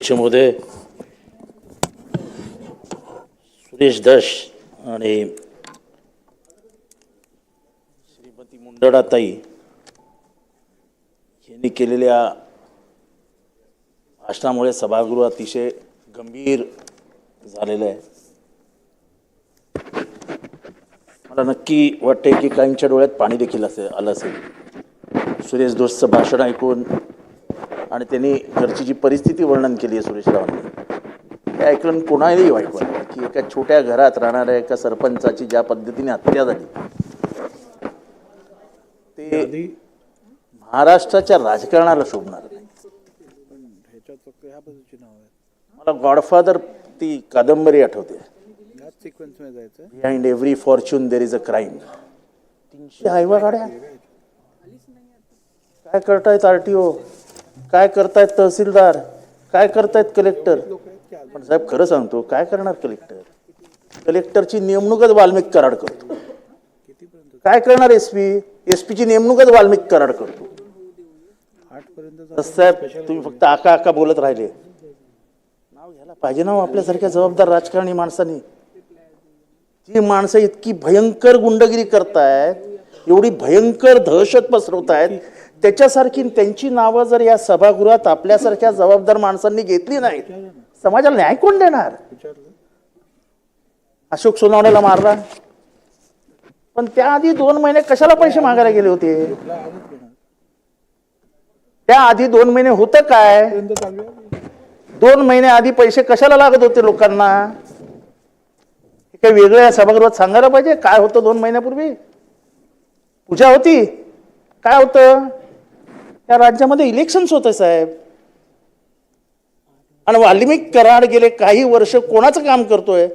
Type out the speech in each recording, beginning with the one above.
महोदय सुरेश दश आणि श्रीमती मुंडडाताई यांनी केलेल्या भाषणामुळे सभागृह अतिशय गंभीर झालेलं आहे. मला नक्की वाटते की काहींच्या डोळ्यात पाणी देखील असेल आलं असेल. सुरेश दोषचं भाषण ऐकून आणि त्यांनी घरची जी परिस्थिती वर्णन केली आहे सुरेश रावांनी ते ऐकून कोणालाही वाईट वाटलं की एका छोट्या घरात राहणाऱ्या एका सरपंचाची ज्या पद्धतीने हत्या झाली ते महाराष्ट्राच्या राजकारणाला शोभणार नाही. मला गॉडफादर ती कादंबरी आठवते. Behind every fortune there is a crime तीनशे हायवा गाड्या काय करतायत आरटीओ काय करतायत तहसीलदार? काय करतायत कलेक्टर पण साहेब खरं सांगतो काय करणार कलेक्टर कलेक्टरची नेमणूकच वाल्मिक कराड करतो. काय करणार एस पी एस पीची नेमणूकच वाल्मिक कराड करतो. साहेब तुम्ही फक्त आका आका बोलत राहिले. नाव घ्यायला पाहिजे ना हो आपल्यासारख्या जबाबदार राजकारणी माणसांनी. ती माणसं इतकी भयंकर गुंडगिरी करतायत एवढी भयंकर दहशत पसरवतायत त्याच्यासारखी त्यांची नावं जर या सभागृहात आपल्यासारख्या जबाबदार माणसांनी घेतली नाही समाजाला न्याय कोण देणार? अशोक सोनावण्याला मारला. पण त्याआधी दोन महिने कशाला पैसे मागायला गेले होते? त्याआधी दोन महिने होतं काय? चालू दोन महिने आधी पैसे कशाला लागत होते लोकांना? हे काही वेगळ्या सभागृहात सांगायला पाहिजे? काय होतं दोन महिन्यापूर्वी? पूजा होती? काय होतं? या राज्यामध्ये इलेक्शन्स होते साहेब. आणि वाल्मिक कराड गेले काही वर्ष कोणाचं काम करतोय?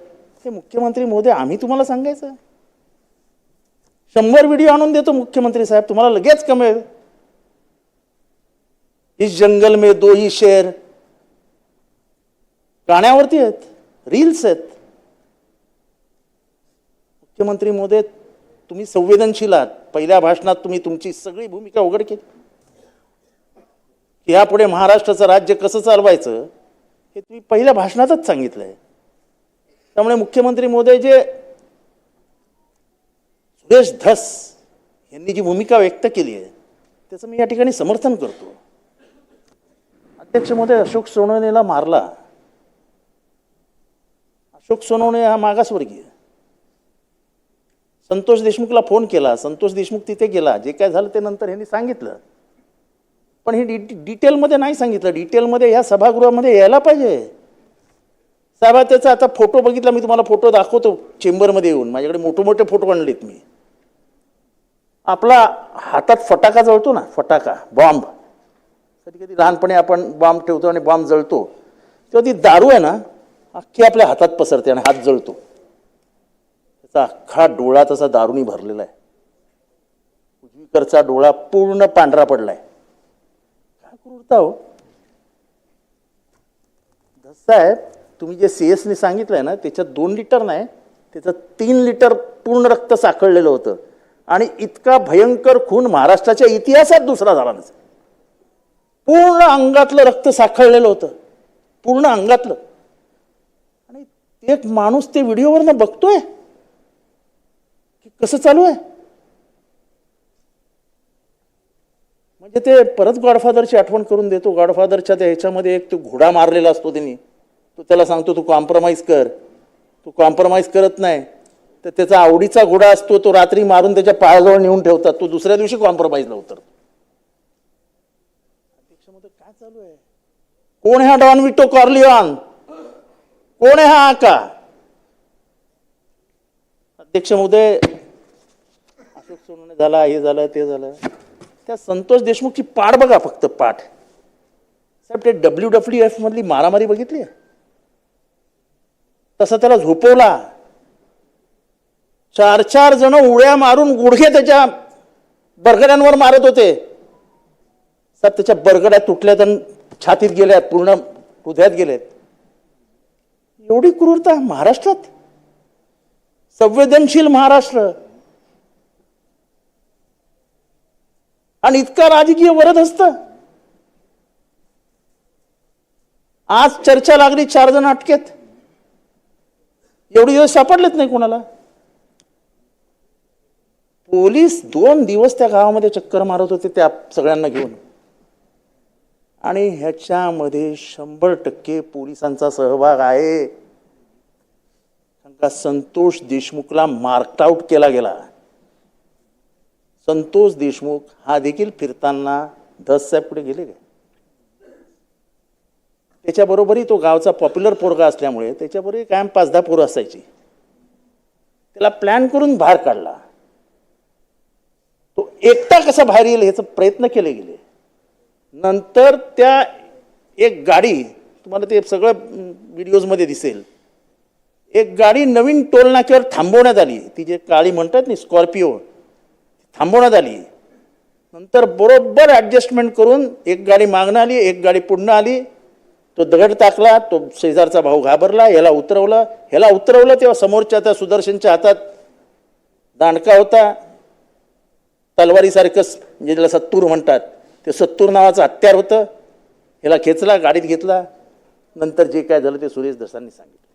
हे मुख्यमंत्री मोदी आम्ही तुम्हाला सांगायचं. शंभर व्हिडिओ आणून देतो मुख्यमंत्री साहेब तुम्हाला लगेच कमेल. इस जंगल में दो ही शेर. गाण्यावरती आहेत रील्स आहेत. मुख्यमंत्री मोदी तुम्ही संवेदनशील आहात. पहिल्या भाषणात तुम्ही तुमची सगळी भूमिका उघड केली. की यापुढे महाराष्ट्राचं राज्य कसं चालवायचं हे तुम्ही पहिल्या भाषणातच सांगितलंय. त्यामुळे मुख्यमंत्री मोदी जे सुरेश धस यांनी जी भूमिका व्यक्त केली आहे त्याचं मी या ठिकाणी समर्थन करतो. अध्यक्ष मोदी अशोक सोनवणेला मारला. अशोक सोनवणे हा मागासवर्गीय संतोष देशमुखला फोन केला संतोष देशमुख तिथे गेला जे काय झालं ते नंतर यांनी सांगितलं. पण हे डि डिटेलमध्ये नाही सांगितलं. डिटेलमध्ये ह्या सभागृहामध्ये यायला पाहिजे. साहेबा त्याचा आता फोटो बघितला मी तुम्हाला फोटो दाखवतो चेंबरमध्ये येऊन. माझ्याकडे मोठे मोठे फोटो आणलेत मी. आपला हातात फटाका जळतो ना फटाका बॉम्ब. कधी कधी लहानपणी आपण बॉम्ब ठेवतो आणि बॉम्ब जळतो. तेव्हा ती दारू आहे ना अख्खी आपल्या हातात पसरते आणि हात जळतो. त्याचा अख्खा डोळा तसा दारूनी भरलेला आहे. उजवीकडचा डोळा पूर्ण पांढरा पडला आहे क्रूरता हो साहेब तुम्ही जे सी एसने सांगितलंय ना त्याच्यात दोन लिटर नाही त्याचं तीन लिटर पूर्ण रक्त साखळलेलं होतं. आणि इतका भयंकर खून महाराष्ट्राच्या इतिहासात दुसरा झाला नसेल पूर्ण अंगातलं रक्त साखळलेलं होतं. पूर्ण अंगातलं. आणि एक माणूस ते व्हिडिओवरनं बघतोय की कसं चालू आहे? म्हणजे ते परत गॉडफादरची आठवण करून देतो. गॉडफादरच्या त्या ह्याच्यामध्ये एक तो घोडा मारलेला असतो त्यांनी. तो त्याला सांगतो तू कॉम्प्रोमाइज कर. तू कॉम्प्रोमाइज करत नाही. तर त्याचा आवडीचा घोडा असतो तो रात्री मारून त्याच्या पायाजवळ नेऊन ठेवतात. तो दुसऱ्या दिवशी कॉम्प्रोमाइजला उतरतो. काय चालू आहे? कोण हा डॉन विटो कॉर्लिऑन कोण आहे हा आका? अध्यक्ष महोदय अशोक सोनवणे झाला हे झालं ते झालं. त्या संतोष देशमुखची पाठ बघा फक्त पाठ. साहेब ते डब्ल्यू डब्ल्यू एफ मधली मारामारी बघितली? आहे? तसं त्याला झोपवला. चार चार जण उड्या मारून गुडघे त्याच्या बरगड्यांवर मारत होते. साहेब त्याच्या बरगड्या तुटल्यात आणि छातीत गेल्यात पूर्ण हृदयात गेलेत. एवढी क्रूरता महाराष्ट्रात? संवेदनशील महाराष्ट्र. आणि इतका राजकीय वरद असतं. आज चर्चा लागली चार जण अटकेत. एवढे दिवस सापडलेत नाही कोणाला? पोलीस दोन दिवस त्या गावामध्ये चक्कर मारत होते त्या सगळ्यांना घेऊन. आणि ह्याच्यामध्ये शंभर टक्के पोलिसांचा सहभाग आहे. संतोष देशमुखला मार्कआउट केला गेला. संतोष देशमुख हा देखील फिरताना धस पुढे गेले काय? त्याच्याबरोबरही तो गावचा पॉप्युलर पोरगा असल्यामुळे त्याच्याबरोबरही कायम पाच दहा पोरं असायची. त्याला प्लॅन करून बाहेर काढला. तो एकटा कसा बाहेर येईल ह्याचा प्रयत्न केले गेले. नंतर त्या एक गाडी तुम्हाला ते सगळं व्हिडिओजमध्ये दिसेल. एक गाडी नवीन टोल नाक्यावर थांबवण्यात आली. ती जे काळी म्हणतात ना स्कॉर्पिओ थांबवण्यात आली. नंतर बरोबर ॲडजस्टमेंट करून एक गाडी मागणं आली एक गाडी पुढनं आली. तो दगड टाकला तो शेजारचा भाऊ घाबरला याला उतरवलं. ह्याला उतरवलं तेव्हा समोरच्या त्या सुदर्शनच्या हातात दांडका होता. तलवारीसारखंच म्हणजे ज्याला सत्तूर म्हणतात ते सत्तूर नावाचं हत्यार होतं. ह्याला खेचला गाडीत घेतला. नंतर जे काय झालं ते सुरेश दसांनी सांगितलं.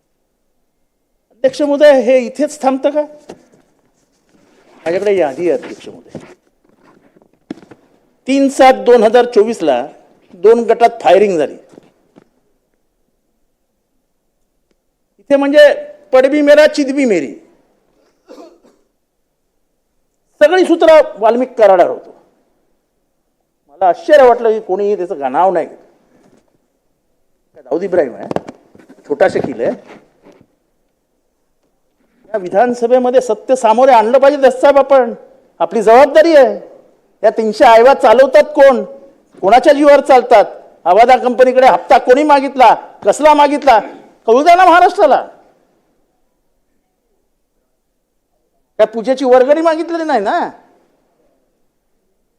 अध्यक्ष महोदय हे इथेच थांबतं का? माझ्याकडे यादी आहे अध्यक्ष महोदय तीन सात दोन हजार चोवीसला दोन गटात फायरिंग झाली. इथे म्हणजे पडबी मेरा चिदबी मेरी. सगळी सूत्र वाल्मिक कराडार होतो. मला आश्चर्य वाटलं की कोणी त्याचं नाव नाही काय दाऊद इब्राहिम आहे? छोटा शकील आहे. या विधानसभेमध्ये सत्य सामोरे आणलं पाहिजे दस्ताब आपण. आपली जबाबदारी आहे. या तीनशे आयवा चालवतात कोण? कोणाच्या जीवावर चालतात? आवादा कंपनीकडे हप्ता कोणी मागितला? कसला मागितला? कळू द्या ना महाराष्ट्राला. काय पूजेची वर्गणी मागितलेली नाही ना?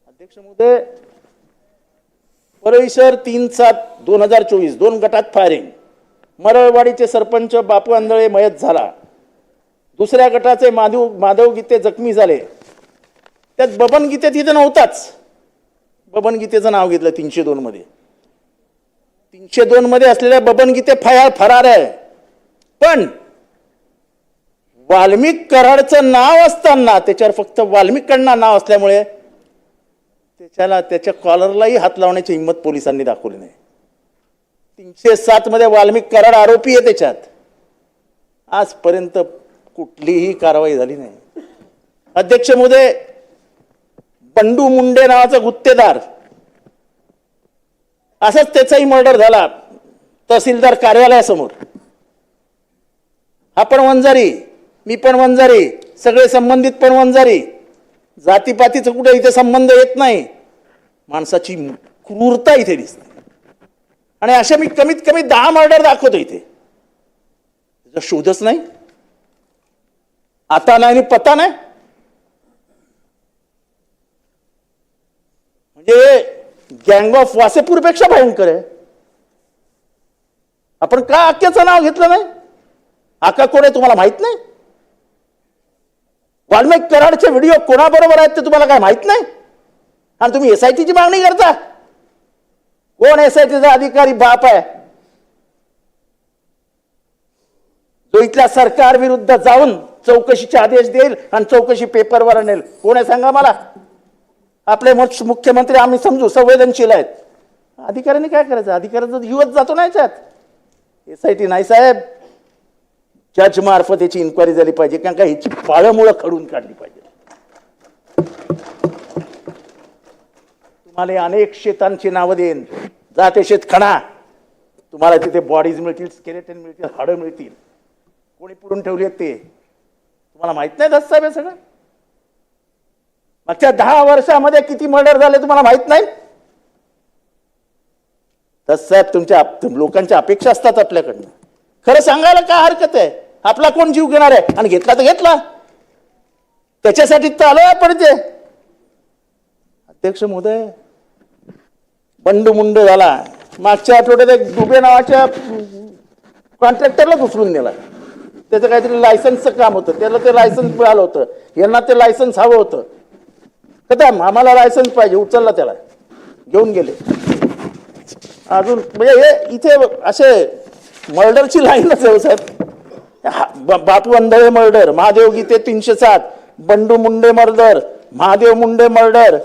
अध्यक्ष महोदय परळीसर तीन सात दोन हजार चोवीस दोन गटात फायरिंग मरळवाडीचे सरपंच बापू आंधळे मयत झाला. दुसऱ्या गटाचे माधव माधव गीते जखमी झाले. त्यात बबन गीते तिथे नव्हताच. बबन गीतेचं नाव घेतलं तीनशे दोनमध्ये तीनशे दोन मध्ये असलेल्या बबन गीते फयार फरार आहे. पण वाल्मिक कराडचं नाव असताना त्याच्यावर फक्त वाल्मिककडनं नाव असल्यामुळे त्याच्याला त्याच्या कॉलरलाही हात लावण्याची हिंमत पोलिसांनी दाखवली नाही. तीनशे सातमध्ये वाल्मिक कराड आरोपी आहे त्याच्यात. आजपर्यंत कुठलीही कारवाई झाली नाही. अध्यक्ष महोदय बंडू मुंडे नावाचा गुत्तेदार असाच त्याचाही मर्डर झाला तहसीलदार कार्यालयासमोर. हा पण वंजारी मी पण वंजारी सगळे संबंधित पण वंजारी जातीपातीचं कुठे इथे संबंध येत नाही. माणसाची क्रूरता इथे दिसते. आणि अशा मी कमीत कमी दहा मर्डर दाखवतो इथे. त्याचा शोधच नाही. आता नाही आणि पत्ता नाही. म्हणजे गँग ऑफ वासेपूरपेक्षा भयंकर आहे. आपण का आक्याचं नाव घेतलं नाही? आका कोण आहे तुम्हाला माहीत नाही? वाल्मिक कराडचे व्हिडिओ कोणाबरोबर आहेत ते तुम्हाला काय माहीत नाही? आणि तुम्ही एस आय टीची मागणी करता? कोण एस आय टीचा अधिकारी बाप आहे? जो इथल्या सरकार विरुद्ध जाऊन चौकशीचे आदेश देईल आणि चौकशी पेपरवर आणेल. कोण आहे सांगा मला? आपले मुख्यमंत्री आम्ही समजू संवेदनशील आहेत. अधिकाऱ्यांनी काय करायचं? अधिकाऱ्यांचा युवत जातो ना याच्यात. एस आय टी नाही साहेब. जज मार्फत याची इन्क्वायरी झाली पाहिजे कारण का ह्याची पाळमुळं खडून काढली पाहिजे. तुम्हाला अनेक शेतांची नावं देईन. जा ते शेत खणा तुम्हाला तिथे बॉडीज मिळतील स्केलेटन मिळतील हाडं मिळतील. कोणी पुरून ठेवली आहेत ते? तुम्हाला माहीत नाही दस साहेब हे सगळं? मागच्या दहा वर्षामध्ये किती मर्डर झाले तुम्हाला माहीत नाही? दस साहेब तुमच्या लोकांच्या अपेक्षा असतात आपल्याकडनं. खरं सांगायला काय हरकत आहे? आपला कोण जीव घेणार आहे? आणि घेतला तर घेतला. त्याच्यासाठी तर आलो आपण ते अध्यक्ष महोदय बंडू मुंड झाला. मागच्या आठवड्यात एक दुबे नावाच्या कॉन्ट्रॅक्टरला घुसळून नेला. त्याचं काहीतरी लायसन्सचं काम होतं. त्याला ते लायसन्स मिळालं होतं. यांना ते लायसन्स हवं होतं. कदम आम्हाला लायसन्स पाहिजे. उचलला त्याला. घेऊन गेले. अजून म्हणजे हे इथे असे मर्डरची लाईनच आहे हो साहेब. बापू अंधळे मर्डर महादेव गीते तीनशे सात बंडू मुंडे मर्डर महादेव मुंडे मर्डर.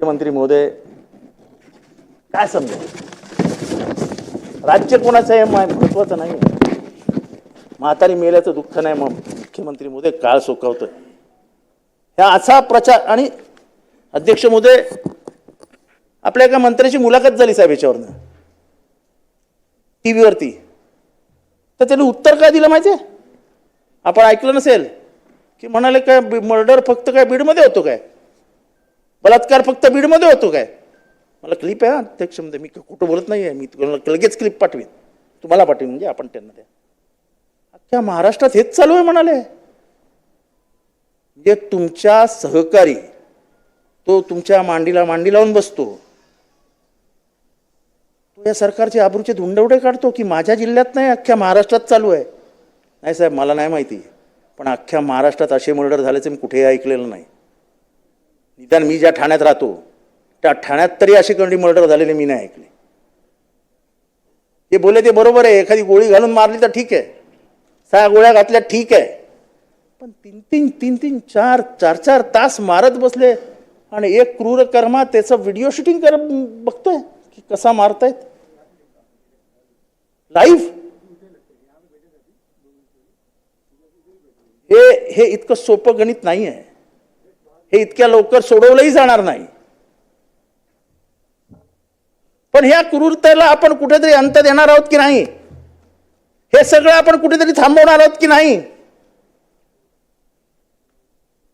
मुख्यमंत्री महोदय काय समजा राज्य कोणाचं आहे महत्वाचं नाही. म्हातारी मेल्याचं दुःख नाही मग मुख्यमंत्री मोदे काळ सोकावतोय. ह्या असा प्रचार आणि अध्यक्ष महोदय आपल्या एका मंत्र्याची मुलाखत झाली साहेब याच्यावरनं. टी व्हीवरती तर त्याने उत्तर काय दिलं माहिती आहे आपण ऐकलं नसेल की म्हणाले काय मर्डर फक्त काय बीडमध्ये होतो काय? बलात्कार फक्त बीडमध्ये होतो काय? मला क्लिप आहे हा अध्यक्ष मी कुठं बोलत नाही आहे मी तुम्हाला लगेच क्लिप पाठवीन. तुम्हाला पाठवीन म्हणजे आपण त्यांना द्या. अख्ख्या महाराष्ट्रात हेच चालू आहे म्हणाले. म्हणजे तुमच्या सहकारी तो तुमच्या मांडीला मांडी लावून बसतो. तो या सरकारचे आबरूचे धुंडवडे काढतो की माझ्या जिल्ह्यात नाही अख्ख्या महाराष्ट्रात चालू आहे. नाही साहेब मला नाही माहिती. पण अख्ख्या महाराष्ट्रात असे मर्डर झाल्याचं मी कुठेही ऐकलेलं नाही. निदान मी ज्या ठाण्यात राहतो त्या ठाण्यात तरी अशी कोणी मर्डर झालेली मी नाही ऐकली. ते बोले ते बरोबर आहे एखादी गोळी घालून मारली तर ठीक आहे. सहा गोळ्या घातल्या ठीक आहे. पण तीन तीन तीन तीन चार चार चार तास मारत बसले आणि एक क्रूर कर्मा त्याचं व्हिडिओ शूटिंग कर बघतोय की कसा मारतायत. लाईव्ह हे हे इतकं सोपं गणित नाही आहे हे इतक्या लवकर सोडवलंही जाणार नाही. पण ह्या क्रूरतेला आपण कुठेतरी अंत देणार आहोत की नाही? हे सगळं आपण कुठेतरी थांबवणार आहोत की नाही?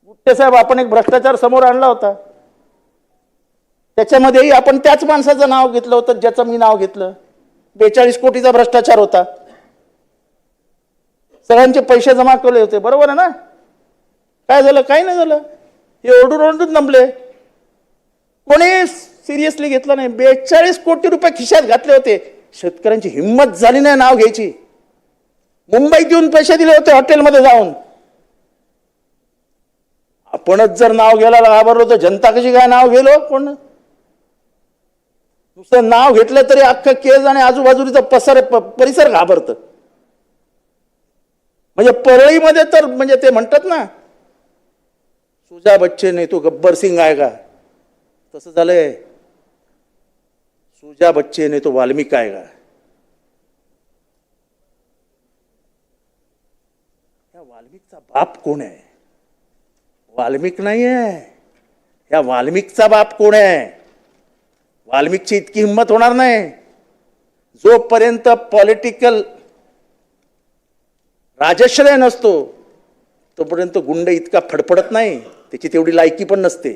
गुट्टे साहेब आपण एक भ्रष्टाचार समोर आणला होता. त्याच्यामध्येही आपण त्याच माणसाचं नाव घेतलं होतं ज्याचं मी नाव घेतलं. बेचाळीस कोटीचा भ्रष्टाचार होता. सगळ्यांचे पैसे जमा केले होते बरोबर आहे ना? काय झालं काही नाही झालं? हे ओरडून ओरडून नमले कोणी सिरियसली घेतलं नाही. बेचाळीस कोटी रुपये खिशात घातले होते. शेतकऱ्यांची हिंमत झाली नाही नाव घ्यायची. मुंबईत येऊन पैसे दिले होते हॉटेलमध्ये जाऊन. आपणच जर नाव घ्यायला घाबरलो तर जनता कशी काय नाव गेलो हो? कोण? नुसतं नाव घेतलं तरी अख्खं केस आणि आजूबाजूचा पसर परिसर घाबरत. म्हणजे परळीमध्ये तर म्हणजे ते म्हणतात ना सुजा बच्चे नाही तू गब्बर सिंग आहे का? तसं झालंय. सुजा बच्चे ने तो वाल्मिक आहे का? या वाल्मिकचा बाप कोण आहे? वाल्मिक नाही आहे. या वाल्मिकचा बाप कोण आहे? वाल्मिकची इतकी हिंमत होणार नाही. जोपर्यंत पॉलिटिकल राजश्रय नसतो तोपर्यंत गुंड इतका फडफडत नाही. त्याची तेवढी लायकी पण नसते.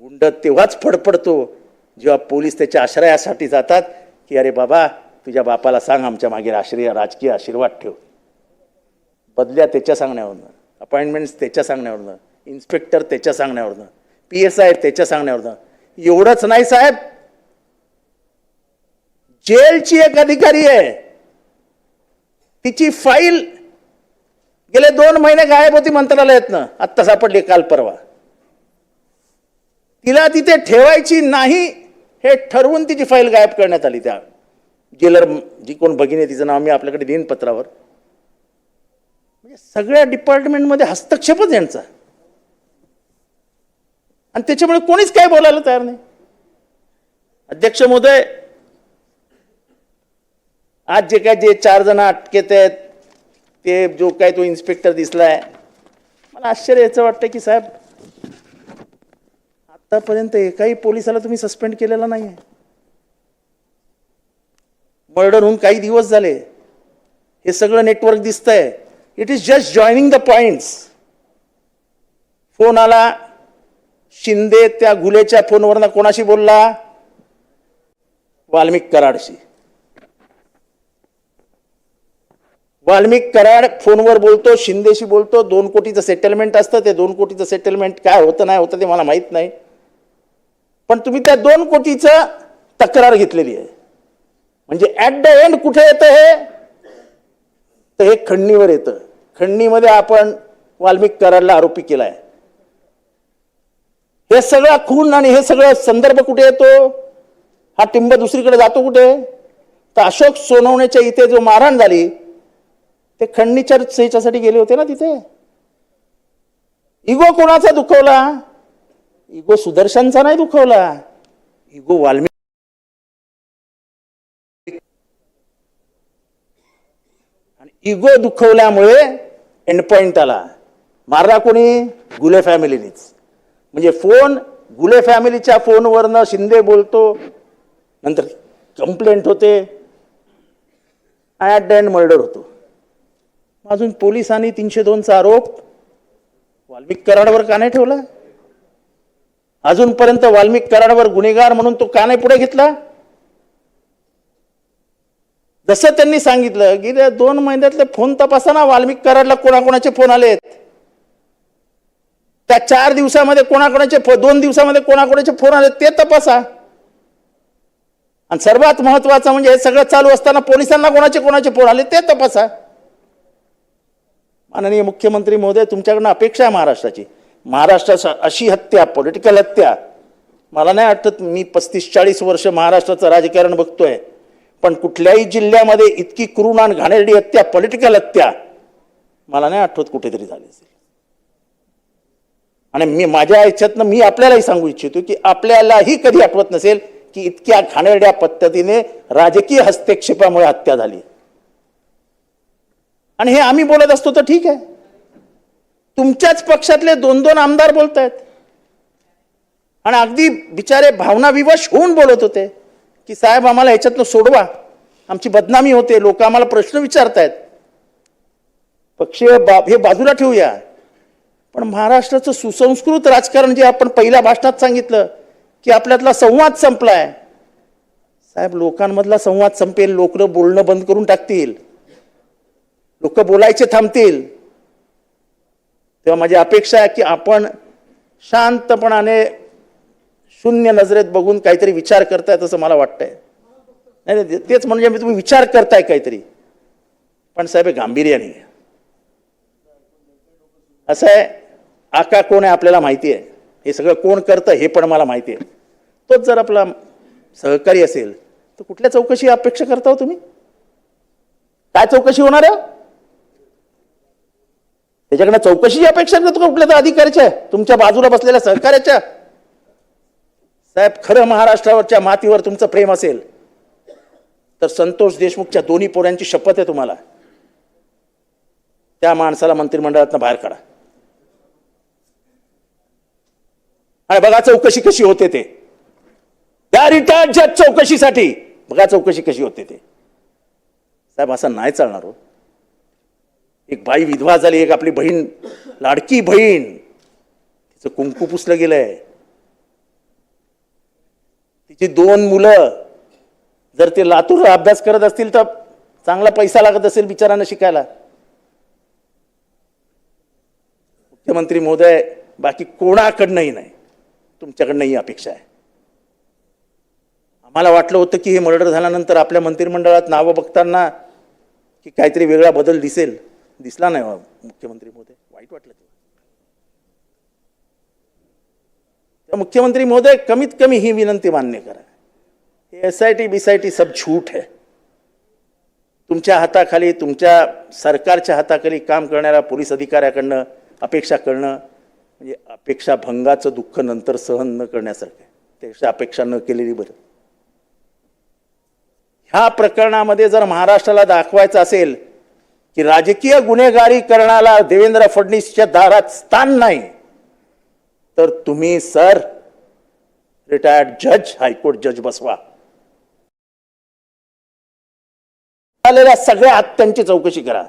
गुंड तेव्हाच फडफडतो जेव्हा पोलीस त्याच्या आश्रयासाठी जातात की अरे बाबा तुझ्या बापाला सांग आमच्या मागे आश्रय राजकीय आशीर्वाद ठेव. बदल्या त्याच्या सांगण्यावरनं अपॉइंटमेंट्स त्याच्या सांगण्यावरनं इन्स्पेक्टर त्याच्या सांगण्यावरनं पी एस आय त्याच्या सांगण्यावरनं. एवढंच नाही साहेब. जेलची एक अधिकारी आहे. तिची फाईल गेले दोन महिने गायब होती मंत्रालयातनं. आत्ता सापडली काल परवा. तिला तिथे ठेवायची नाही हे ठरवून तिची फाईल गायब करण्यात आली त्या जेलर जी कोण भगिनी तिचं नाव मी आपल्याकडे देईन पत्रावर. म्हणजे सगळ्या डिपार्टमेंटमध्ये हस्तक्षेपच यांचा. आणि त्याच्यामुळे कोणीच काय बोलायला तयार नाही. अध्यक्ष महोदय आज जे काय जे चार जण अटकेत आहेत ते जो काय तो इन्स्पेक्टर दिसलाय मला आश्चर्य याचं वाटतं की साहेब आतापर्यंत एकाही पोलिसाला तुम्ही सस्पेंड केलेला नाही आहे मर्डर होऊन काही दिवस झाले. हे सगळं नेटवर्क दिसतंय. It is just joining the points phone आला. शिंदे त्या गुलेच्या फोनवरनं कोणाशी बोलला? वाल्मिक कराडशी. वाल्मिक कराड फोनवर बोलतो शिंदेशी बोलतो. दोन कोटीचं सेटलमेंट असतं. ते दोन कोटीचं सेटलमेंट काय होतं नाही होतं ते मला माहीत नाही. पण तुम्ही त्या दोन कोटीचं तक्रार घेतलेली आहे. म्हणजे ऍट द एंड कुठे येतं हे? तर हे खंडणीवर येतं. खंडणीमध्ये आपण वाल्मिक कराडला आरोपी केलाय. हे सगळा खून आणि हे सगळं संदर्भ कुठे येतो? हा टिंब दुसरीकडे जातो कुठे? तर अशोक सोनवण्याच्या इथे जो मारहाण झाली ते खंडणीच्या ह्याच्यासाठी गेले होते ना तिथे? इगो कोणाचा दुखवला? इगो सुदर्शनचा नाही दुखवला. इगो वाल्मिक आणि इगो दुखवल्यामुळे एंड पॉइंट आला. मारला कोणी? गुले फॅमिलीनीच. म्हणजे फोन गुले फॅमिलीच्या फोनवरनं शिंदे बोलतो. नंतर कंप्लेंट होते. ॲट द एंड मर्डर होतो. अजून पोलिसांनी तीनशे दोनचा आरोप वाल्मिक कराडवर का नाही ठेवला? अजूनपर्यंत वाल्मिक कराडवर गुन्हेगार म्हणून तो का नाही पुढे घेतला? जसं त्यांनी सांगितलं की त्या दोन महिन्यातले फोन तपासा ना वाल्मिक कराडला कोणाकोणाचे फोन आलेत? त्या चार दिवसामध्ये कोणाकोणाचे फो- दोन दिवसामध्ये कोणाकोणाचे फोन आले ते तपासा. आणि सर्वात महत्वाचं म्हणजे हे सगळं चालू असताना पोलिसांना कोणाचे कोणाचे फोन आले ते तपासा. माननीय मुख्यमंत्री महोदय तुमच्याकडनं अपेक्षा आहे महाराष्ट्राची. महाराष्ट्रात अशी हत्या पॉलिटिकल हत्या. मला नाही वाटत मी पस्तीस चाळीस वर्ष महाराष्ट्राचं राजकारण बघतोय. पण कुठल्याही जिल्ह्यामध्ये इतकी क्रूण आणि घाणेरडी हत्या पॉलिटिकल हत्या मला नाही आठवत कुठेतरी झाली असेल. आणि मी माझ्या याच्यातनं मी आपल्यालाही सांगू इच्छितो की आपल्यालाही कधी आठवत नसेल की इतक्या घाणेरड्या पद्धतीने राजकीय हस्तक्षेपामुळे हत्या झाली. आणि हे आम्ही बोलत असतो तर ठीक आहे. तुमच्याच पक्षातले दोन दोन आमदार बोलत आहेत आणि अगदी बिचारे भावनाविवश होऊन बोलत होते की साहेब आम्हाला ह्याच्यातनं सोडवा. आमची बदनामी होते लोक आम्हाला प्रश्न विचारतायत. पक्षीय बाब हे बाजूला ठेवूया. पण महाराष्ट्राचं सुसंस्कृत राजकारण जे आपण पहिल्या भाषणात सांगितलं की आपल्यातला संवाद संपलाय. साहेब लोकांमधला संवाद संपेल लोक बोलणं बंद करून टाकतील. लोक बोलायचे थांबतील. तेव्हा माझी अपेक्षा आहे की आपण शांतपणाने शून्य नजरेत बघून काहीतरी विचार करताय असं मला वाटतंय. नाही नाही, तेच म्हणजे मी तुम्ही विचार करताय काहीतरी. पण साहेब गांभीर्याने असं आहे आका कोण आहे आपल्याला माहिती आहे. हे सगळं कोण करतं हे पण मला माहिती आहे. तोच जर आपला सहकारी असेल तर कुठल्या चौकशी अपेक्षा करता हो तुम्ही? काय चौकशी होणार आहे? त्याच्याकडनं चौकशीची अपेक्षा करतो कुठल्या तर अधिकाऱ्याच्या तुमच्या बाजूला बसलेल्या सहकार्याच्या साहेब खरं महाराष्ट्रावरच्या मातीवर तुमचं प्रेम असेल तर संतोष देशमुखच्या दोन्ही पोऱ्यांची शपथ आहे तुम्हाला. त्या माणसाला मंत्रिमंडळातनं बाहेर काढा. आणि बघा चौकशी कशी होते ते. त्या रिटायर्डच्या चौकशीसाठी बघा चौकशी कशी होते ते. साहेब असं नाही चालणार हो. एक बाई विधवा झाली एक आपली बहीण लाडकी बहीण. तिचं कुंकू पुसलं गेलंय. तिची दोन मुलं. जर ते लातूरला अभ्यास करत असतील तर चांगला पैसा लागत असेल बिचारांना शिकायला. मुख्यमंत्री महोदय बाकी कोणाकडनंही नाही. तुमच्याकडनं ही अपेक्षा आहे. आम्हाला वाटलं होतं की हे मर्डर झाल्यानंतर आपल्या मंत्रिमंडळात नावं बघताना की काहीतरी वेगळा बदल दिसेल. दिसला नाही हो, मुख्यमंत्री महोदय वाईट वाटलं ते तर मुख्यमंत्री महोदय कमीत कमी ही विनंती मान्य करा. हे S I T B I T सब झूट है. तुमच्या हाताखाली तुमच्या सरकारच्या हाताखाली काम करणाऱ्या पोलीस अधिकाऱ्याकडनं अपेक्षा करणं म्हणजे अपेक्षा भंगाचं दुःख नंतर सहन न करण्यासारखं त्याच्या त्यापेक्षा अपेक्षा न केलेली बरं. ह्या प्रकरणामध्ये जर महाराष्ट्राला दाखवायचं असेल की राजकीय गुन्हेगारी करण्याला देवेंद्र फडणवीसच्या दारात स्थान नाही. तर तुम्ही सर रिटायर्ड जज हायकोर्ट जज बसवा. आलेल्या सगळ्या हत्यांची चौकशी करा.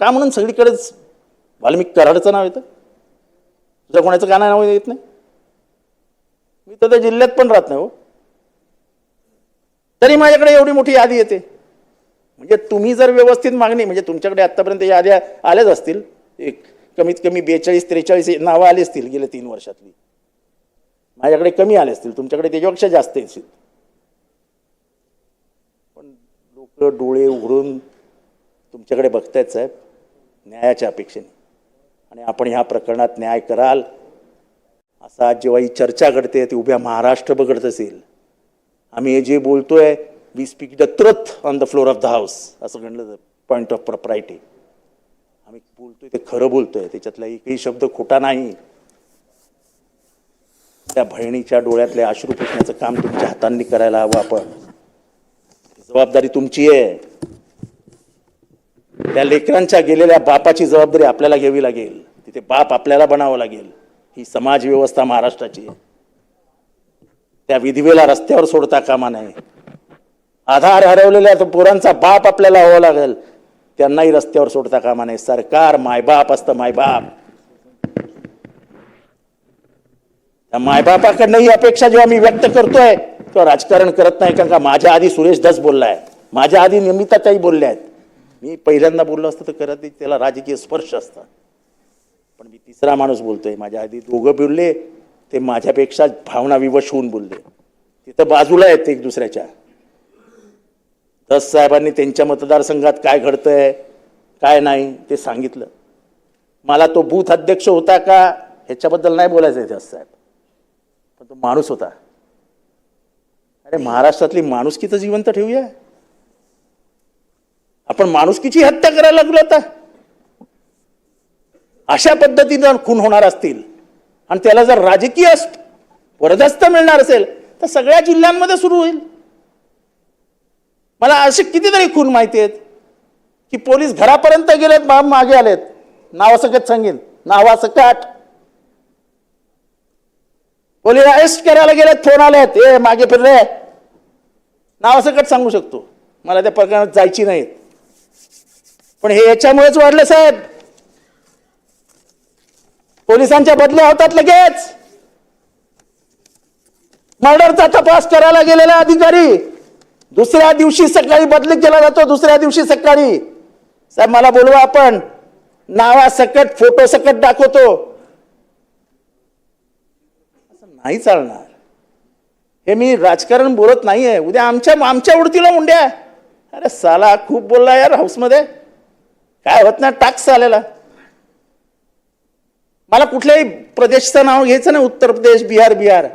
का म्हणून सगळीकडेच वाल्मिक कराडचं नाव येतं? तुझं कोणाचं का नाव येत नाही? मी तर त्या जिल्ह्यात पण राहत नाही हो. तरी माझ्याकडे एवढी मोठी यादी येते. म्हणजे तुम्ही जर व्यवस्थित मागणी म्हणजे तुमच्याकडे आत्तापर्यंत याद्या आल्याच असतील एक कमीत कमी बेचाळीस त्रेचाळीस नावं आली असतील गेल्या तीन वर्षातली. माझ्याकडे कमी आले असतील तुमच्याकडे त्याच्यापेक्षा जास्त असतील पण लोक डोळे उघडून तुमच्याकडे बघतायत साहेब न्यायाच्या अपेक्षेने. आणि आपण ह्या प्रकरणात न्याय कराल असा जेव्हा ही चर्चा घडते ती उभ्या महाराष्ट्र बघडत असेल. आम्ही हे जे बोलतोय we speak the truth on the floor of the house असं म्हणलं पॉईंट ऑफ प्रॉपरायटी आम्ही बोलतोय ते खरं बोलतोय. त्याच्यातला एकही शब्द खोटा नाही. त्या बहिणीच्या डोळ्यातले अश्रू पुसण्याचं काम तुमच्या हातांनी करायला हवं आपण. जबाबदारी तुमची आहे. त्या लेकरांच्या गेलेल्या बापाची जबाबदारी आपल्याला घ्यावी लागेल. तिथे बाप आपल्याला बनावं लागेल. ही समाज व्यवस्था महाराष्ट्राची आहे. त्या विधवेला रस्त्यावर सोडता कामा नये. आधार हरवलेल्या तो पोरांचा बाप आपल्याला हवा लागेल. त्यांनाही रस्त्यावर सोडता कामा नये. सरकार मायबाप असतं मायबाप त्या मायबापाकडनं ही अपेक्षा जेव्हा मी व्यक्त करतोय तेव्हा राजकारण करत नाही कारण का माझ्या आधी सुरेश दस बोललाय. माझ्या आधी निमिताताई बोलल्या आहेत. मी पहिल्यांदा बोललो असतं तर करत त्याला राजकीय स्पर्श असतं. पण मी तिसरा माणूस बोलतोय. माझ्या आधी दोघं बोलले ते माझ्यापेक्षा भावना विवश होऊन बोलले. तिथं बाजूला आहेत एक दुसऱ्याच्या. दस साहेबांनी त्यांच्या मतदारसंघात काय घडतंय काय नाही ते सांगितलं. मला तो बूथ अध्यक्ष होता का ह्याच्याबद्दल नाही बोलायचं आहे दस साहेब. पण तो माणूस होता. अरे महाराष्ट्रातली माणुसकी तर जिवंत ठेवूया. आपण माणुसकीची हत्या करायला लागलो आता. अशा पद्धतीनं खून होणार असतील आणि त्याला जर राजकीय वरदस्त मिळणार असेल तर सगळ्या जिल्ह्यांमध्ये सुरू होईल. मला असे कितीतरी खून माहिती आहेत की पोलीस घरापर्यंत गेलेत बाब मागे आलेत. नावासकट सांगेन. नावासकट पोलीस अरेस्ट करायला गेलेत फोन आलेत. ए मागे फिरले नावासकट सांगू शकतो. मला त्या प्रकरणात जायची नाहीत. पण हे याच्यामुळेच वाढलं साहेब. पोलिसांच्या बदल्या होतात लगेच. मर्डरचा तपास करायला गेलेला अधिकारी. दुसऱ्या दिवशी सकाळी बदली केला जातो दुसऱ्या दिवशी सकाळी. साहेब मला बोलवा आपण. नावा सकट फोटो सकट दाखवतो. नाही चालणार. हे मी राजकारण बोलत नाहीये. उद्या आमच्या आमच्या उडतीला मुंड्या अरे साला खूप बोलला यार हाऊसमध्ये. काय होत नाही टाक्स आलेला. मला कुठल्याही प्रदेशचं नाव घ्यायचं ना Uttar Pradesh Bihar Bihar.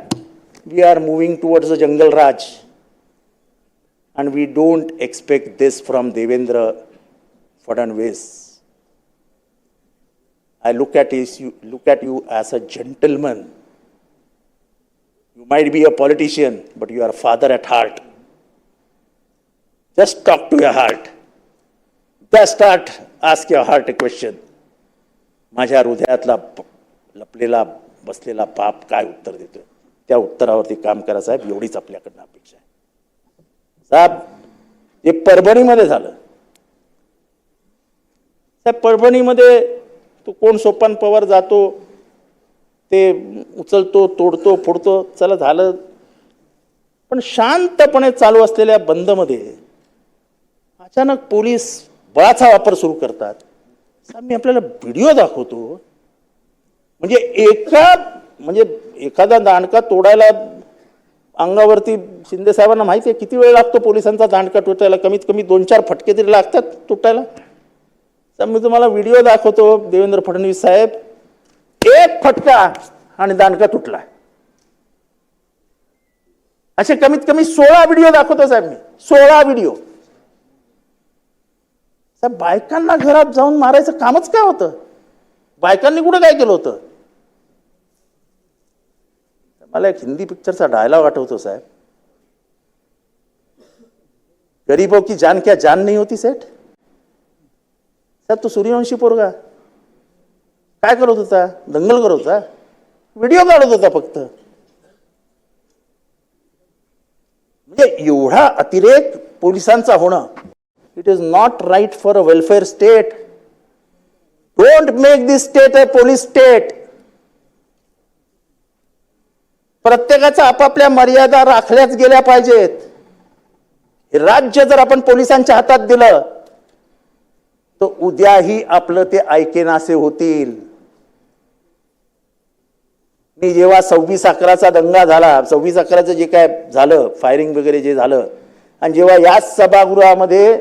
We are moving towards a jungle raj and we don't expect this from Devendra Fadnavis I look at is look look at you a a You you be be a politician but you are father at heart just talk to your heart Just start ask your heart a question माझ्या हृदयातला लपलेला बसलेला पाप काय उत्तर देतोय? त्या उत्तरावरती काम करा साहेब एवढीच आपल्याकडनं अपेक्षा आहे. साहेब हे परभणीमध्ये झालं. साहेब परभणीमध्ये तो कोण सोपान पवार जातो ते उचलतो तोडतो फोडतो चला झालं. पण शांतपणे चालू असलेल्या बंदमध्ये अचानक पोलीस बळाचा वापर सुरू करतात. साहेब मी आपल्याला व्हिडिओ दाखवतो. म्हणजे एका म्हणजे एखादा दांडका तोडायला अंगावरती शिंदे साहेबांना माहिती आहे किती वेळ लागतो पोलिसांचा दांडका तुटायला? कमीत कमी दोन चार फटके तरी लागतात तुटायला. तर मी तुम्हाला व्हिडिओ दाखवतो देवेंद्र फडणवीस साहेब. एक फटका आणि दांडका तुटला. असे कमीत कमी सोळा व्हिडिओ दाखवतो साहेब मी. सोळा व्हिडिओ. साहेब बायकांना घरात जाऊन मारायचं कामच काय होतं? बायकांनी कुठं काय केलं होतं? मला एक हिंदी पिक्चरचा डायलॉग आठवतो साहेब. गरीबों की जान क्या जान नाही होती सेठ? साहेब तू सूर्यवंशी पोरगा. काय करत होता? दंगल करत होता? व्हिडिओ काढत होता फक्त. म्हणजे एवढा अतिरेक पोलिसांचा होणं it is not right for a welfare state don't make this state a police state प्रत्येकाचा आपापल्या मर्यादा राखल्याच गेल्या पाहिजेत. राज्य जर आपण पोलिसांच्या हातात दिलं तर उद्याही आपलं ते ऐकेनासे होतील. मी जेव्हा सव्वीस अकराचा दंगा झाला सव्वीस अकराचं जे काय झालं फायरिंग वगैरे जे झालं आणि जेव्हा याच सभागृहामध्ये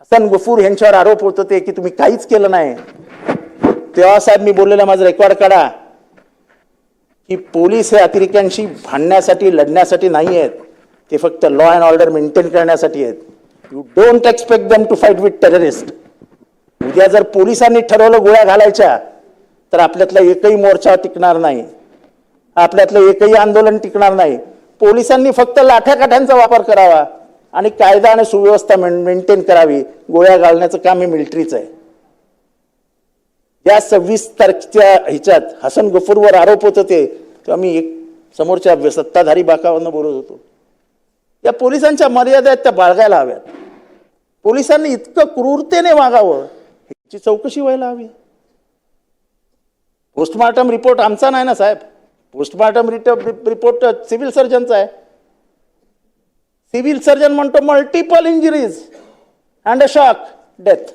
हसन गफूर यांच्यावर आरोप होत होते की तुम्ही काहीच केलं नाही तेव्हा साहेब मी बोललेला माझं रेकॉर्ड काढा. की पोलीस हे अतिरेक्यांशी भांडण्यासाठी लढण्यासाठी नाही आहेत. ते फक्त लॉ अँड ऑर्डर मेंटेन करण्यासाठी आहेत. You don't expect them to fight with terrorist उद्या जर पोलिसांनी ठरवलं गोळ्या घालायच्या तर आपल्यातला एकही मोर्चा टिकणार नाही. आपल्यातलं एकही आंदोलन टिकणार नाही. पोलिसांनी फक्त लाठ्याकाठ्यांचा वापर करावा आणि कायदा आणि सुव्यवस्था मेंटेन करावी. गोळ्या घालण्याचं काम हे मिलिटरीचं आहे. या सव्वीस तारखेच्या ह्याच्यात हसन गफूरवर आरोप होत होते तेव्हा मी एक समोरच्या सत्ताधारी बाकावरनं बोलत होतो. या पोलिसांच्या मर्यादा आहेत त्या बाळगायला हव्यात. पोलिसांनी इतकं क्रूरतेने वागावं ह्याची चौकशी व्हायला हवी. पोस्टमार्टम रिपोर्ट आमचा नाही ना साहेब. पोस्टमार्टम रिपोर्ट सिव्हिल सर्जनचा आहे. सिव्हिल सर्जन म्हणतो multiple injuries and a shock death.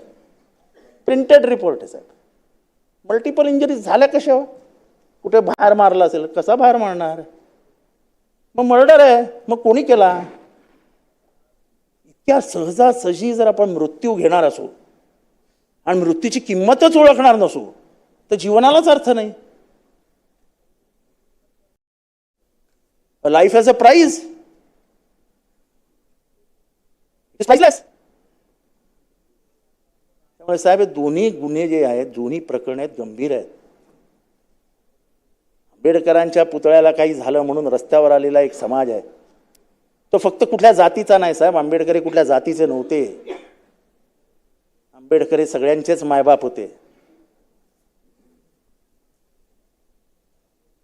Printed report आहे साहेब. मल्टिपल इंजरीज झाल्या कशा कुठे बाहेर मारला असेल कसा बाहेर मारणार? मग मर्डर आहे मग कोणी केला? इतक्या सहजासहजी जर आपण मृत्यू घेणार असू आणि मृत्यूची किंमतच ओळखणार नसू तर जीवनालाच अर्थ नाही. Life as a prize it's त्यामुळे साहेब हे दोन्ही गुन्हे जे आहेत दोन्ही प्रकरणे आहेत गंभीर आहेत. आंबेडकरांच्या पुतळ्याला काही झालं म्हणून रस्त्यावर आलेला एक समाज आहे. तो फक्त कुठल्या जातीचा नाही साहेब. आंबेडकर हे कुठल्या जातीचे नव्हते. आंबेडकर हे सगळ्यांचेच मायबाप होते.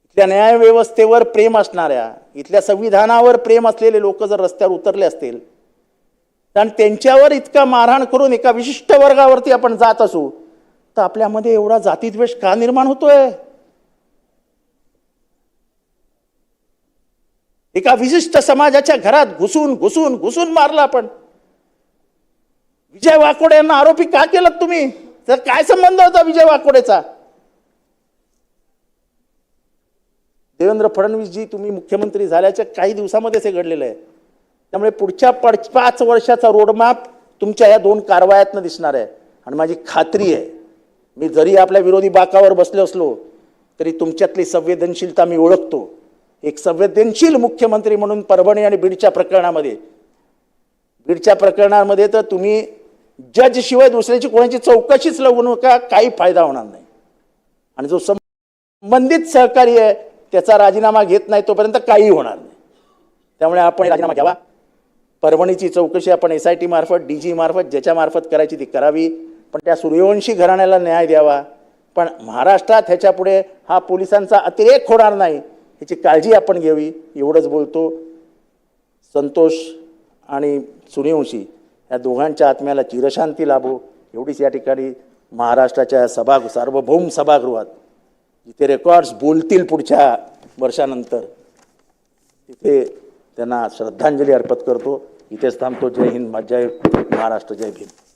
इथल्या न्यायव्यवस्थेवर प्रेम असणाऱ्या इथल्या संविधानावर प्रेम असलेले लोक जर रस्त्यावर उतरले असतील कारण त्यांच्यावर इतका मारहाण करून एका विशिष्ट वर्गावरती आपण जात असू तर आपल्यामध्ये एवढा जातीद्वेष का निर्माण होतोय? एका विशिष्ट समाजाच्या घरात घुसून घुसून घुसून मारला आपण. विजय वाकोडे यांना आरोपी का केलं तुम्ही? तर काय संबंध होता विजय वाकोडेचा? देवेंद्र फडणवीसजी तुम्ही मुख्यमंत्री झाल्याच्या काही दिवसामध्येच हे घडलेलं आहे. त्यामुळे पुढच्या पड पाच वर्षाचा रोडमॅप तुमच्या या दोन कारवायातनं दिसणार आहे. आणि माझी खात्री आहे मी जरी आपल्या विरोधी बाकावर बसलो असलो तरी तुमच्यातली संवेदनशीलता मी ओळखतो. एक संवेदनशील मुख्यमंत्री म्हणून परभणी आणि बीडच्या प्रकरणामध्ये बीडच्या प्रकरणामध्ये तर तुम्ही जज शिवाय दुसऱ्याची कोणाची चौकशीच लावू नका काही फायदा होणार नाही. आणि जो संबंधित सहकारी आहे त्याचा राजीनामा घेत नाही तोपर्यंत काही होणार नाही. त्यामुळे आपण राजीनामा घ्यावा. परभणीची चौकशी आपण एस आय टी मार्फत डी जी मार्फत ज्याच्यामार्फत करायची ती करावी. पण त्या सूर्यवंशी घराण्याला न्याय द्यावा. पण महाराष्ट्रात ह्याच्यापुढे हा पोलिसांचा अतिरेक होणार नाही ह्याची काळजी आपण घ्यावी एवढंच बोलतो. संतोष आणि सूर्यवंशी या दोघांच्या आत्म्याला चिरशांती लाभो. एवढीच या ठिकाणी महाराष्ट्राच्या सभा सार्वभौम सभागृहात जिथे रेकॉर्ड्स बोलतील पुढच्या वर्षानंतर तिथे त्यांना श्रद्धांजली अर्पण करतो. इथेच थांबतो. जय हिंद. जय महाराष्ट्र. जय भीम.